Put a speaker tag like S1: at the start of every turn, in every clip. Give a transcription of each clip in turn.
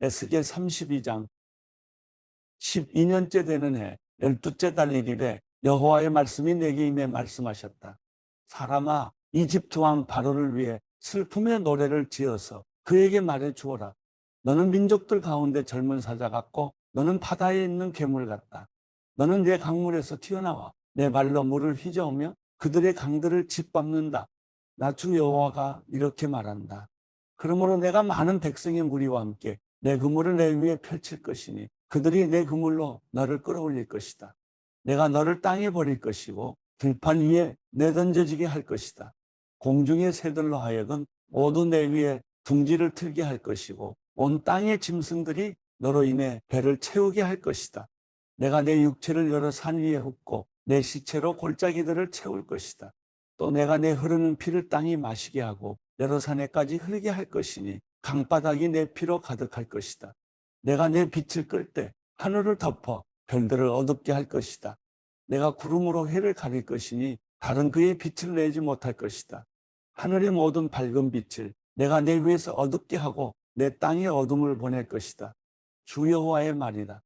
S1: 에스겔 32장 12년째 되는 해 열두째 달 1일에 여호와의 말씀이 내게 임해 말씀하셨다. 사람아 이집트 왕 바로를 위해 슬픔의 노래를 지어서 그에게 말해 주어라. 너는 민족들 가운데 젊은 사자 같고 너는 바다에 있는 괴물 같다. 너는 내 강물에서 튀어나와 내 발로 물을 휘저으며 그들의 강들을 짓밟는다. 나주 여호와가 이렇게 말한다. 그러므로 내가 많은 백성의 무리와 함께 내 그물을 내 위에 펼칠 것이니 그들이 내 그물로 너를 끌어올릴 것이다. 내가 너를 땅에 버릴 것이고 들판 위에 내던져지게 할 것이다. 공중의 새들로 하여금 모두 내 위에 둥지를 틀게 할 것이고 온 땅의 짐승들이 너로 인해 배를 채우게 할 것이다. 내가 내 육체를 여러 산 위에 굽고 내 시체로 골짜기들을 채울 것이다. 또 내가 내 흐르는 피를 땅이 마시게 하고 여러 산에까지 흐르게 할 것이니 강바닥이 내 피로 가득할 것이다. 내가 내 빛을 끌 때 하늘을 덮어 별들을 어둡게 할 것이다. 내가 구름으로 해를 가릴 것이니 다른 그의 빛을 내지 못할 것이다. 하늘의 모든 밝은 빛을 내가 내 위에서 어둡게 하고 내 땅에 어둠을 보낼 것이다. 주 여호와의 말이다.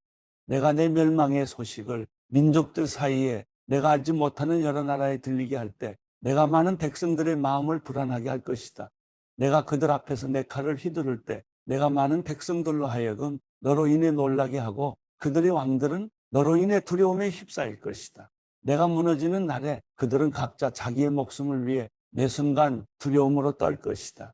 S1: 내가 내 멸망의 소식을 민족들 사이에 내가 알지 못하는 여러 나라에 들리게 할 때 내가 많은 백성들의 마음을 불안하게 할 것이다. 내가 그들 앞에서 내 칼을 휘두를 때 내가 많은 백성들로 하여금 너로 인해 놀라게 하고 그들의 왕들은 너로 인해 두려움에 휩싸일 것이다. 내가 무너지는 날에 그들은 각자 자기의 목숨을 위해 매 순간 두려움으로 떨 것이다.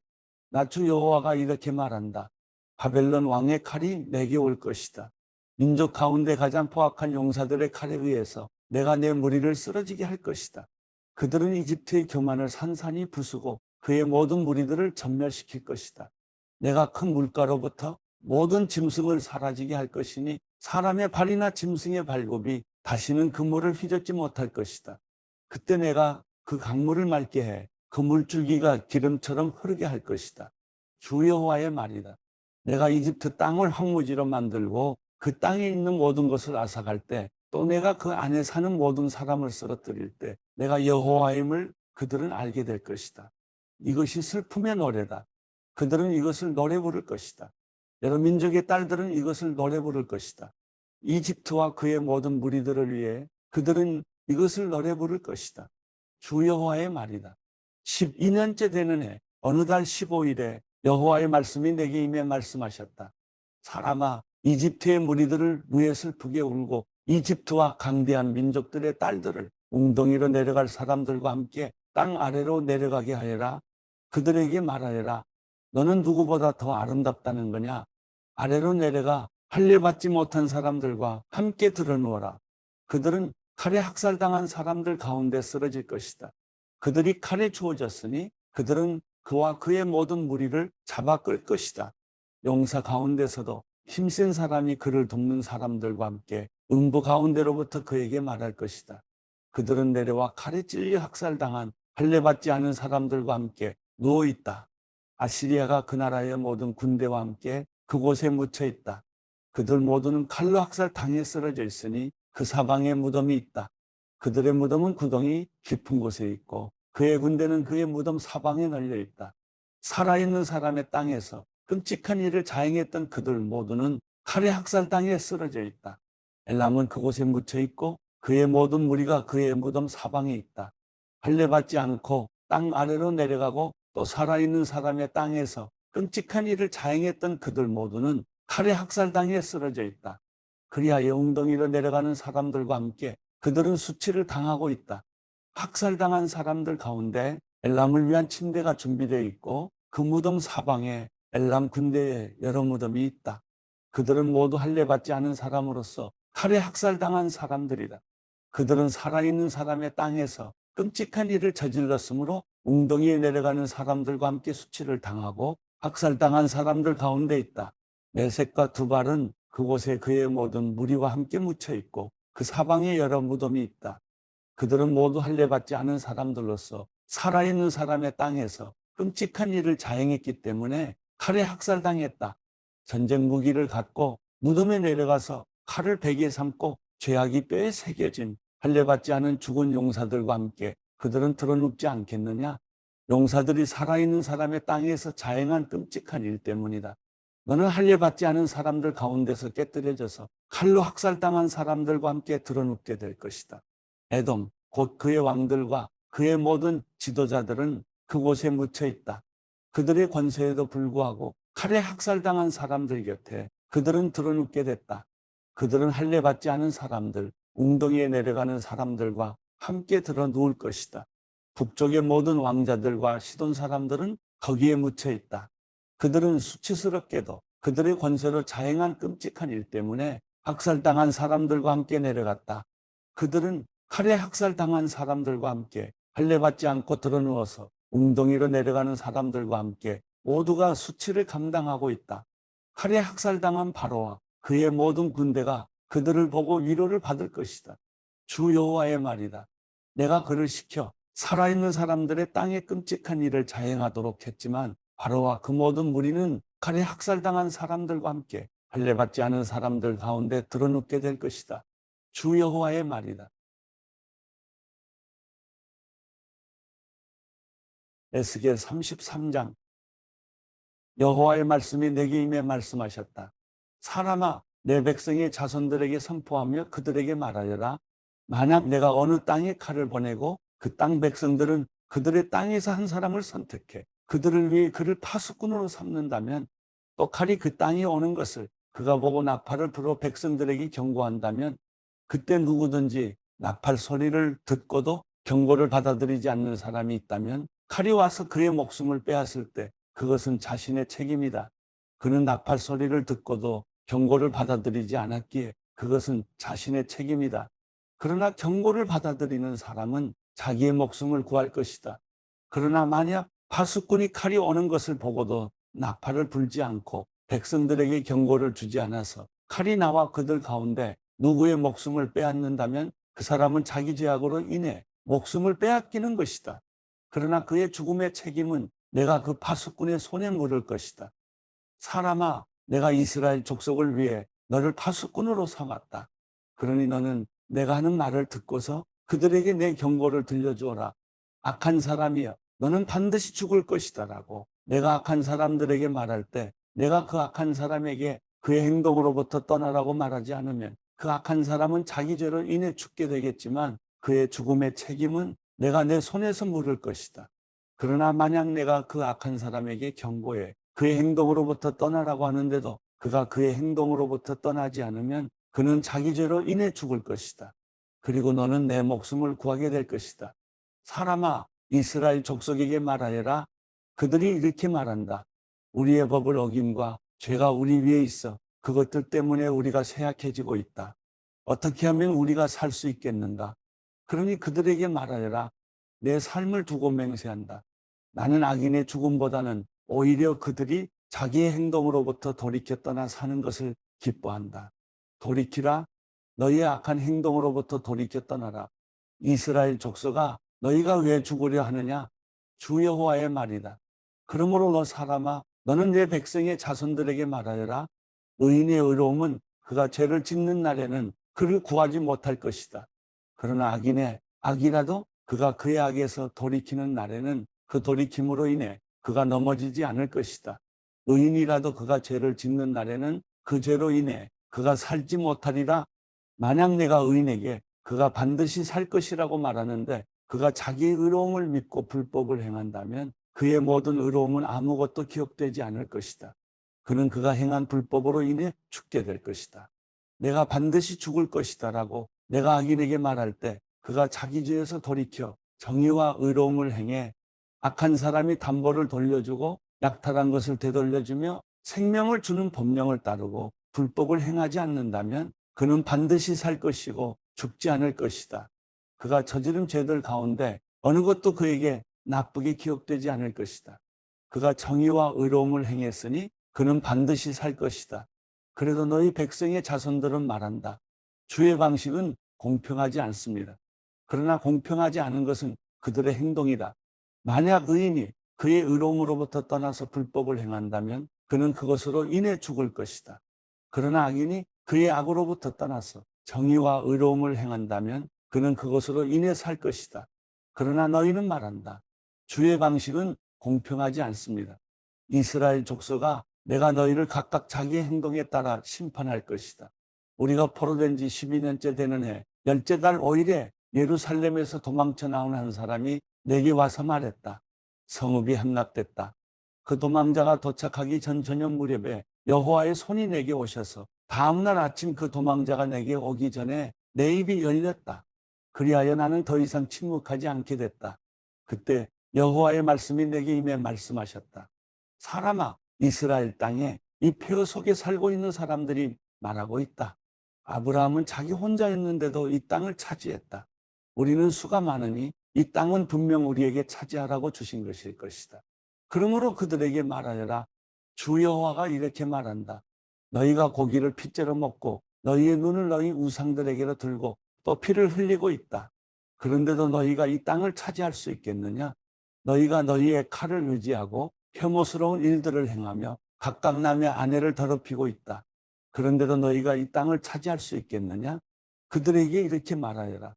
S1: 나주 여호와가 이렇게 말한다. 바벨론 왕의 칼이 내게 올 것이다. 민족 가운데 가장 포악한 용사들의 칼에 의해서 내가 내 무리를 쓰러지게 할 것이다. 그들은 이집트의 교만을 산산이 부수고 그의 모든 무리들을 전멸시킬 것이다. 내가 큰 물가로부터 모든 짐승을 사라지게 할 것이니 사람의 발이나 짐승의 발굽이 다시는 그 물을 휘젓지 못할 것이다. 그때 내가 그 강물을 맑게 해 그 물줄기가 기름처럼 흐르게 할 것이다. 주 여호와의 말이다. 내가 이집트 땅을 황무지로 만들고 그 땅에 있는 모든 것을 앗아갈 때 또 내가 그 안에 사는 모든 사람을 쓰러뜨릴 때 내가 여호와임을 그들은 알게 될 것이다. 이것이 슬픔의 노래다. 그들은 이것을 노래 부를 것이다. 여러 민족의 딸들은 이것을 노래 부를 것이다. 이집트와 그의 모든 무리들을 위해 그들은 이것을 노래 부를 것이다. 주 여호와의 말이다. 12년째 되는 해 어느 달 15일에 여호와의 말씀이 내게 임해 말씀하셨다. 사람아 이집트의 무리들을 위해 슬프게 울고 이집트와 강대한 민족들의 딸들을 웅덩이로 내려갈 사람들과 함께 땅 아래로 내려가게 하여라. 그들에게 말하여라. 너는 누구보다 더 아름답다는 거냐? 아래로 내려가 할례 받지 못한 사람들과 함께 들어누워라. 그들은 칼에 학살당한 사람들 가운데 쓰러질 것이다. 그들이 칼에 주어졌으니 그들은 그와 그의 모든 무리를 잡아 끌 것이다. 용사 가운데서도 힘센 사람이 그를 돕는 사람들과 함께 음부 가운데로부터 그에게 말할 것이다. 그들은 내려와 칼에 찔려 학살당한 할례받지 않은 사람들과 함께 누워 있다. 아시리아가 그 나라의 모든 군대와 함께 그곳에 묻혀 있다. 그들 모두는 칼로 학살 당해 쓰러져 있으니 그 사방에 무덤이 있다. 그들의 무덤은 구덩이 깊은 곳에 있고 그의 군대는 그의 무덤 사방에 널려 있다. 살아있는 사람의 땅에서 끔찍한 일을 자행했던 그들 모두는 칼에 학살당해 쓰러져 있다. 엘람은 그곳에 묻혀 있고 그의 모든 무리가 그의 무덤 사방에 있다. 할례받지 않고 땅 아래로 내려가고 또 살아있는 사람의 땅에서 끔찍한 일을 자행했던 그들 모두는 칼에 학살당해 쓰러져 있다. 그리하여 웅덩이로 내려가는 사람들과 함께 그들은 수치를 당하고 있다. 학살당한 사람들 가운데 엘람을 위한 침대가 준비되어 있고 그 무덤 사방에 엘람 군대의 여러 무덤이 있다. 그들은 모두 할례받지 않은 사람으로서 칼에 학살당한 사람들이다. 그들은 살아있는 사람의 땅에서 끔찍한 일을 저질렀으므로 웅덩이에 내려가는 사람들과 함께 수치를 당하고 학살당한 사람들 가운데 있다. 메색과 두발은 그곳에 그의 모든 무리와 함께 묻혀 있고 그 사방에 여러 무덤이 있다. 그들은 모두 할례받지 않은 사람들로서 살아있는 사람의 땅에서 끔찍한 일을 자행했기 때문에 칼에 학살당했다. 전쟁 무기를 갖고 무덤에 내려가서 칼을 베개 삼고 죄악이 뼈에 새겨진 할례받지 않은 죽은 용사들과 함께 그들은 드러눕지 않겠느냐? 용사들이 살아있는 사람의 땅에서 자행한 끔찍한 일 때문이다. 너는 할례받지 않은 사람들 가운데서 깨뜨려져서 칼로 학살당한 사람들과 함께 드러눕게 될 것이다. 에돔, 곧 그의 왕들과 그의 모든 지도자들은 그곳에 묻혀 있다. 그들의 권세에도 불구하고 칼에 학살당한 사람들 곁에 그들은 드러눕게 됐다. 그들은 할례받지 않은 사람들, 웅덩이에 내려가는 사람들과 함께 드러 누울 것이다. 북쪽의 모든 왕자들과 시돈 사람들은 거기에 묻혀 있다. 그들은 수치스럽게도 그들의 권세로 자행한 끔찍한 일 때문에 학살당한 사람들과 함께 내려갔다. 그들은 칼에 학살당한 사람들과 함께 할례받지 않고 드러누워서 웅덩이로 내려가는 사람들과 함께 모두가 수치를 감당하고 있다. 칼에 학살당한 바로와 그의 모든 군대가 그들을 보고 위로를 받을 것이다. 주 여호와의 말이다. 내가 그를 시켜 살아있는 사람들의 땅에 끔찍한 일을 자행하도록 했지만 바로와 그 모든 무리는 칼에 학살당한 사람들과 함께 할례받지 않은 사람들 가운데 드러눕게 될 것이다. 주 여호와의 말이다. 에스겔 33장 여호와의 말씀이 내게 임해 말씀하셨다. 사람아 내 백성의 자손들에게 선포하며 그들에게 말하여라. 만약 내가 어느 땅에 칼을 보내고 그 땅 백성들은 그들의 땅에서 한 사람을 선택해 그들을 위해 그를 파수꾼으로 삼는다면 또 칼이 그 땅에 오는 것을 그가 보고 나팔을 불어 백성들에게 경고한다면 그때 누구든지 나팔 소리를 듣고도 경고를 받아들이지 않는 사람이 있다면 칼이 와서 그의 목숨을 빼앗을 때 그것은 자신의 책임이다. 그는 나팔 소리를 듣고도 경고를 받아들이지 않았기에 그것은 자신의 책임이다. 그러나 경고를 받아들이는 사람은 자기의 목숨을 구할 것이다. 그러나 만약 파수꾼이 칼이 오는 것을 보고도 나팔을 불지 않고 백성들에게 경고를 주지 않아서 칼이 나와 그들 가운데 누구의 목숨을 빼앗는다면 그 사람은 자기 죄악으로 인해 목숨을 빼앗기는 것이다. 그러나 그의 죽음의 책임은 내가 그 파수꾼의 손에 물을 것이다. 사람아, 내가 이스라엘 족속을 위해 너를 파수꾼으로 삼았다. 그러니 너는 내가 하는 말을 듣고서 그들에게 내 경고를 들려주어라. 악한 사람이여, 너는 반드시 죽을 것이다라고 내가 악한 사람들에게 말할 때 내가 그 악한 사람에게 그의 행동으로부터 떠나라고 말하지 않으면 그 악한 사람은 자기 죄로 인해 죽게 되겠지만 그의 죽음의 책임은 내가 내 손에서 물을 것이다. 그러나 만약 내가 그 악한 사람에게 경고해 그의 행동으로부터 떠나라고 하는데도 그가 그의 행동으로부터 떠나지 않으면 그는 자기 죄로 인해 죽을 것이다. 그리고 너는 내 목숨을 구하게 될 것이다. 사람아, 이스라엘 족속에게 말하여라. 그들이 이렇게 말한다. 우리의 법을 어김과 죄가 우리 위에 있어 그것들 때문에 우리가 쇠약해지고 있다. 어떻게 하면 우리가 살 수 있겠는가? 그러니 그들에게 말하여라. 내 삶을 두고 맹세한다. 나는 악인의 죽음보다는 오히려 그들이 자기의 행동으로부터 돌이켜 떠나 사는 것을 기뻐한다. 돌이키라. 너희의 악한 행동으로부터 돌이켜 떠나라. 이스라엘 족속아, 너희가 왜 죽으려 하느냐? 주 여호와의 말이다. 그러므로 너 사람아, 너는 내 백성의 자손들에게 말하여라. 의인의 의로움은 그가 죄를 짓는 날에는 그를 구하지 못할 것이다. 그러나 악인의 악이라도 그가 그의 악에서 돌이키는 날에는 그 돌이킴으로 인해 그가 넘어지지 않을 것이다. 의인이라도 그가 죄를 짓는 날에는 그 죄로 인해 그가 살지 못하리라. 만약 내가 의인에게 그가 반드시 살 것이라고 말하는데 그가 자기의 의로움을 믿고 불법을 행한다면 그의 모든 의로움은 아무것도 기억되지 않을 것이다. 그는 그가 행한 불법으로 인해 죽게 될 것이다. 내가 반드시 죽을 것이다 라고 내가 악인에게 말할 때 그가 자기 죄에서 돌이켜 정의와 의로움을 행해 악한 사람이 담보를 돌려주고 약탈한 것을 되돌려주며 생명을 주는 법령을 따르고 불법을 행하지 않는다면 그는 반드시 살 것이고 죽지 않을 것이다. 그가 저지른 죄들 가운데 어느 것도 그에게 나쁘게 기억되지 않을 것이다. 그가 정의와 의로움을 행했으니 그는 반드시 살 것이다. 그래도 너희 백성의 자손들은 말한다. 주의 방식은 공평하지 않습니다. 그러나 공평하지 않은 것은 그들의 행동이다. 만약 의인이 그의 의로움으로부터 떠나서 불법을 행한다면 그는 그것으로 인해 죽을 것이다. 그러나 악인이 그의 악으로부터 떠나서 정의와 의로움을 행한다면 그는 그것으로 인해 살 것이다. 그러나 너희는 말한다. 주의 방식은 공평하지 않습니다. 이스라엘 족속아 내가 너희를 각각 자기 행동에 따라 심판할 것이다. 우리가 포로된 지 12년째 되는 해, 열째 달 5일에 예루살렘에서 도망쳐 나온 한 사람이 내게 와서 말했다. 성읍이 함락됐다. 그 도망자가 도착하기 전 저녁 무렵에 여호와의 손이 내게 오셔서 다음날 아침 그 도망자가 내게 오기 전에 내 입이 열렸다. 그리하여 나는 더 이상 침묵하지 않게 됐다. 그때 여호와의 말씀이 내게 임해 말씀하셨다. 사람아, 이스라엘 땅에 이 폐허 속에 살고 있는 사람들이 말하고 있다. 아브라함은 자기 혼자였는데도 이 땅을 차지했다. 우리는 수가 많으니 이 땅은 분명 우리에게 차지하라고 주신 것일 것이다. 그러므로 그들에게 말하여라. 주 여호와가 이렇게 말한다. 너희가 고기를 핏째로 먹고 너희의 눈을 너희 우상들에게로 들고 또 피를 흘리고 있다. 그런데도 너희가 이 땅을 차지할 수 있겠느냐? 너희가 너희의 칼을 의지하고 혐오스러운 일들을 행하며 각각 남의 아내를 더럽히고 있다. 그런데도 너희가 이 땅을 차지할 수 있겠느냐? 그들에게 이렇게 말하여라.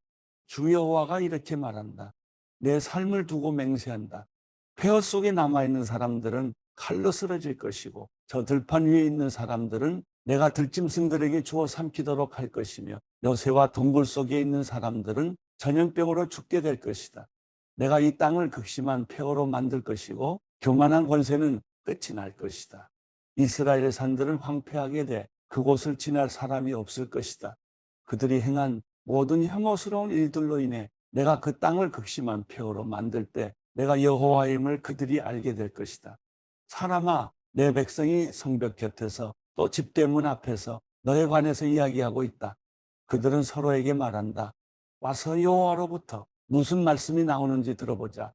S1: 주 여호와가 이렇게 말한다. 내 삶을 두고 맹세한다. 폐허 속에 남아있는 사람들은 칼로 쓰러질 것이고 저 들판 위에 있는 사람들은 내가 들짐승들에게 주어 삼키도록 할 것이며 여새와 동굴 속에 있는 사람들은 전염병으로 죽게 될 것이다. 내가 이 땅을 극심한 폐허로 만들 것이고 교만한 권세는 끝이 날 것이다. 이스라엘의 산들은 황폐하게 돼 그곳을 지날 사람이 없을 것이다. 그들이 행한 모든 혐오스러운 일들로 인해 내가 그 땅을 극심한 폐허로 만들 때 내가 여호와임을 그들이 알게 될 것이다. 사람아, 내 백성이 성벽 곁에서 또 집대문 앞에서 너에 관해서 이야기하고 있다. 그들은 서로에게 말한다. 와서 여호와로부터 무슨 말씀이 나오는지 들어보자.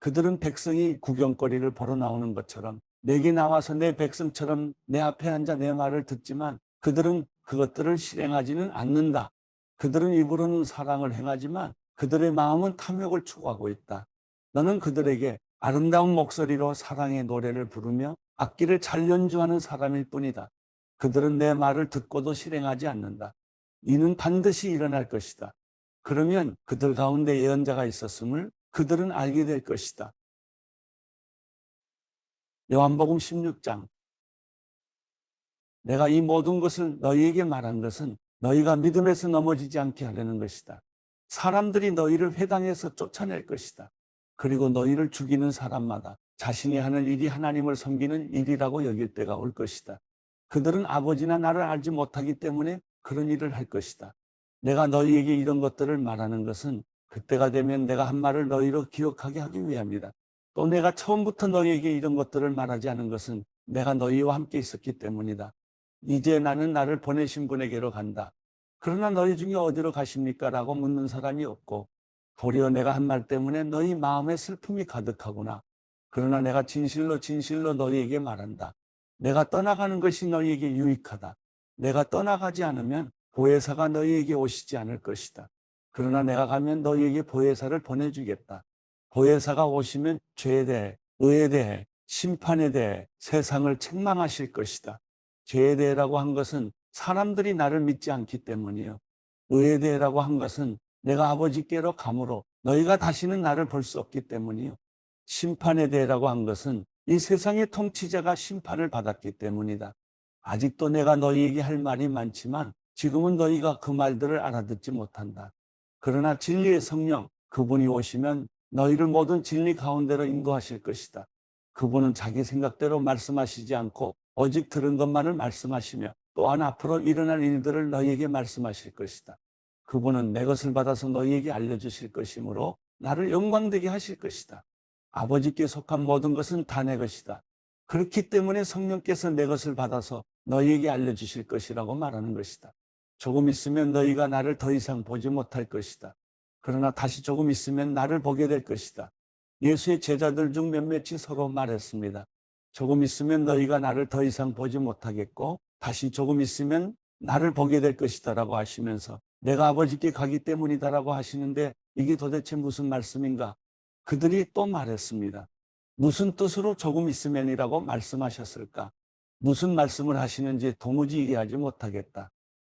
S1: 그들은 백성이 구경거리를 보러 나오는 것처럼 내게 나와서 내 백성처럼 내 앞에 앉아 내 말을 듣지만 그들은 그것들을 실행하지는 않는다. 그들은 입으로는 사랑을 행하지만 그들의 마음은 탐욕을 추구하고 있다. 너는 그들에게 아름다운 목소리로 사랑의 노래를 부르며 악기를 잘 연주하는 사람일 뿐이다. 그들은 내 말을 듣고도 실행하지 않는다. 이는 반드시 일어날 것이다. 그러면 그들 가운데 예언자가 있었음을 그들은 알게 될 것이다. 요한복음 16장 내가 이 모든 것을 너희에게 말한 것은 너희가 믿음에서 넘어지지 않게 하려는 것이다. 사람들이 너희를 회당에서 쫓아낼 것이다. 그리고 너희를 죽이는 사람마다 자신이 하는 일이 하나님을 섬기는 일이라고 여길 때가 올 것이다. 그들은 아버지나 나를 알지 못하기 때문에 그런 일을 할 것이다. 내가 너희에게 이런 것들을 말하는 것은 그때가 되면 내가 한 말을 너희로 기억하게 하기 위함이다. 또 내가 처음부터 너희에게 이런 것들을 말하지 않은 것은 내가 너희와 함께 있었기 때문이다. 이제 나는 나를 보내신 분에게로 간다. 그러나 너희 중에 어디로 가십니까? 라고 묻는 사람이 없고 도리어 내가 한 말 때문에 너희 마음에 슬픔이 가득하구나. 그러나 내가 진실로 진실로 너희에게 말한다. 내가 떠나가는 것이 너희에게 유익하다. 내가 떠나가지 않으면 보혜사가 너희에게 오시지 않을 것이다. 그러나 내가 가면 너희에게 보혜사를 보내주겠다. 보혜사가 오시면 죄에 대해, 의에 대해, 심판에 대해 세상을 책망하실 것이다. 죄에 대해라고 한 것은 사람들이 나를 믿지 않기 때문이요. 의에 대해라고 한 것은 내가 아버지께로 가므로 너희가 다시는 나를 볼 수 없기 때문이요. 심판에 대해라고 한 것은 이 세상의 통치자가 심판을 받았기 때문이다. 아직도 내가 너희에게 할 말이 많지만 지금은 너희가 그 말들을 알아듣지 못한다. 그러나 진리의 성령, 그분이 오시면 너희를 모든 진리 가운데로 인도하실 것이다. 그분은 자기 생각대로 말씀하시지 않고 오직 들은 것만을 말씀하시며 또한 앞으로 일어날 일들을 너희에게 말씀하실 것이다. 그분은 내 것을 받아서 너희에게 알려주실 것이므로 나를 영광되게 하실 것이다. 아버지께 속한 모든 것은 다 내 것이다. 그렇기 때문에 성령께서 내 것을 받아서 너희에게 알려주실 것이라고 말하는 것이다. 조금 있으면 너희가 나를 더 이상 보지 못할 것이다. 그러나 다시 조금 있으면 나를 보게 될 것이다. 예수의 제자들 중 몇몇이 서로 말했습니다. 조금 있으면 너희가 나를 더 이상 보지 못하겠고 다시 조금 있으면 나를 보게 될 것이다라고 하시면서 내가 아버지께 가기 때문이다라고 하시는데 이게 도대체 무슨 말씀인가? 그들이 또 말했습니다. 무슨 뜻으로 조금 있으면이라고 말씀하셨을까? 무슨 말씀을 하시는지 도무지 이해하지 못하겠다.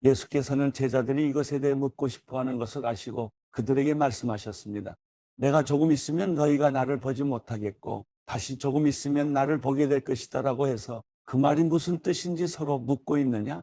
S1: 예수께서는 제자들이 이것에 대해 묻고 싶어 하는 것을 아시고 그들에게 말씀하셨습니다. 내가 조금 있으면 너희가 나를 보지 못하겠고 다시 조금 있으면 나를 보게 될 것이다 라고 해서 그 말이 무슨 뜻인지 서로 묻고 있느냐?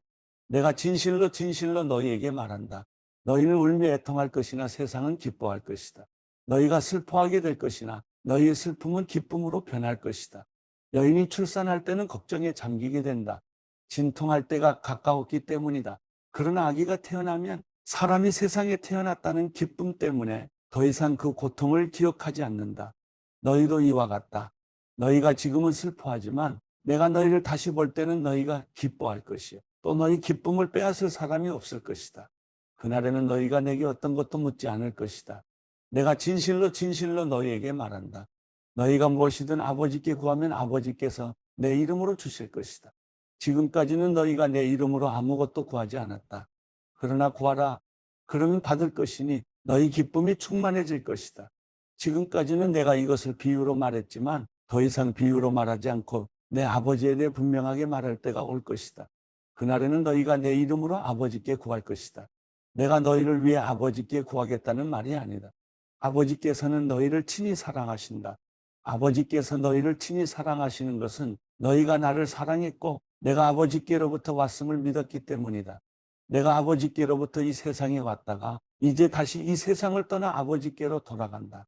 S1: 내가 진실로 진실로 너희에게 말한다. 너희는 울며 애통할 것이나 세상은 기뻐할 것이다. 너희가 슬퍼하게 될 것이나 너희의 슬픔은 기쁨으로 변할 것이다. 여인이 출산할 때는 걱정에 잠기게 된다. 진통할 때가 가까웠기 때문이다. 그러나 아기가 태어나면 사람이 세상에 태어났다는 기쁨 때문에 더 이상 그 고통을 기억하지 않는다. 너희도 이와 같다. 너희가 지금은 슬퍼하지만 내가 너희를 다시 볼 때는 너희가 기뻐할 것이요. 또 너희 기쁨을 빼앗을 사람이 없을 것이다. 그날에는 너희가 내게 어떤 것도 묻지 않을 것이다. 내가 진실로 진실로 너희에게 말한다. 너희가 무엇이든 아버지께 구하면 아버지께서 내 이름으로 주실 것이다. 지금까지는 너희가 내 이름으로 아무것도 구하지 않았다. 그러나 구하라. 그러면 받을 것이니 너희 기쁨이 충만해질 것이다. 지금까지는 내가 이것을 비유로 말했지만 더 이상 비유로 말하지 않고 내 아버지에 대해 분명하게 말할 때가 올 것이다. 그날에는 너희가 내 이름으로 아버지께 구할 것이다. 내가 너희를 위해 아버지께 구하겠다는 말이 아니다. 아버지께서는 너희를 친히 사랑하신다. 아버지께서 너희를 친히 사랑하시는 것은 너희가 나를 사랑했고 내가 아버지께로부터 왔음을 믿었기 때문이다. 내가 아버지께로부터 이 세상에 왔다가 이제 다시 이 세상을 떠나 아버지께로 돌아간다.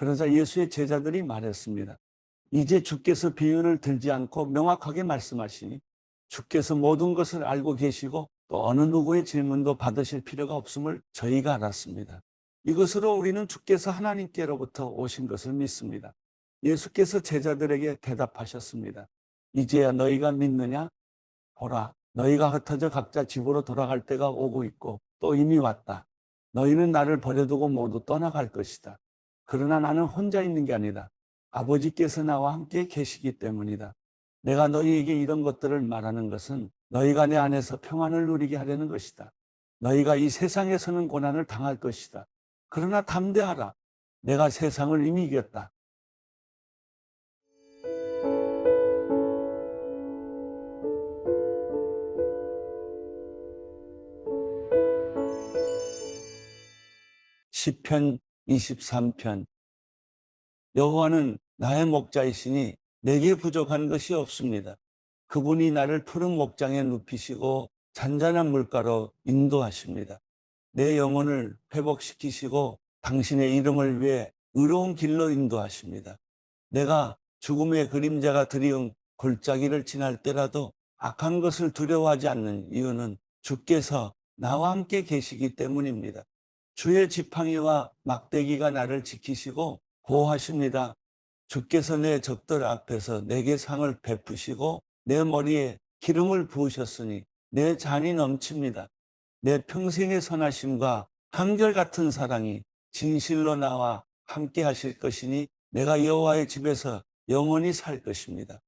S1: 그러자 예수의 제자들이 말했습니다. 이제 주께서 비유를 들지 않고 명확하게 말씀하시니 주께서 모든 것을 알고 계시고 또 어느 누구의 질문도 받으실 필요가 없음을 저희가 알았습니다. 이것으로 우리는 주께서 하나님께로부터 오신 것을 믿습니다. 예수께서 제자들에게 대답하셨습니다. 이제야 너희가 믿느냐? 보라, 너희가 흩어져 각자 집으로 돌아갈 때가 오고 있고 또 이미 왔다. 너희는 나를 버려두고 모두 떠나갈 것이다. 그러나 나는 혼자 있는 게 아니다. 아버지께서 나와 함께 계시기 때문이다. 내가 너희에게 이런 것들을 말하는 것은 너희가 내 안에서 평안을 누리게 하려는 것이다. 너희가 이 세상에서는 고난을 당할 것이다. 그러나 담대하라. 내가 세상을 이미 이겼다. 시편 23편 여호와는 나의 목자이시니 내게 부족한 것이 없습니다. 그분이 나를 푸른 목장에 눕히시고 잔잔한 물가로 인도하십니다. 내 영혼을 회복시키시고 당신의 이름을 위해 의로운 길로 인도하십니다. 내가 죽음의 그림자가 드리운 골짜기를 지날 때라도 악한 것을 두려워하지 않는 이유는 주께서 나와 함께 계시기 때문입니다. 주의 지팡이와 막대기가 나를 지키시고 보호하십니다. 주께서 내 적들 앞에서 내게 상을 베푸시고 내 머리에 기름을 부으셨으니 내 잔이 넘칩니다. 내 평생의 선하심과 한결같은 사랑이 진실로 나와 함께 하실 것이니 내가 여호와의 집에서 영원히 살 것입니다.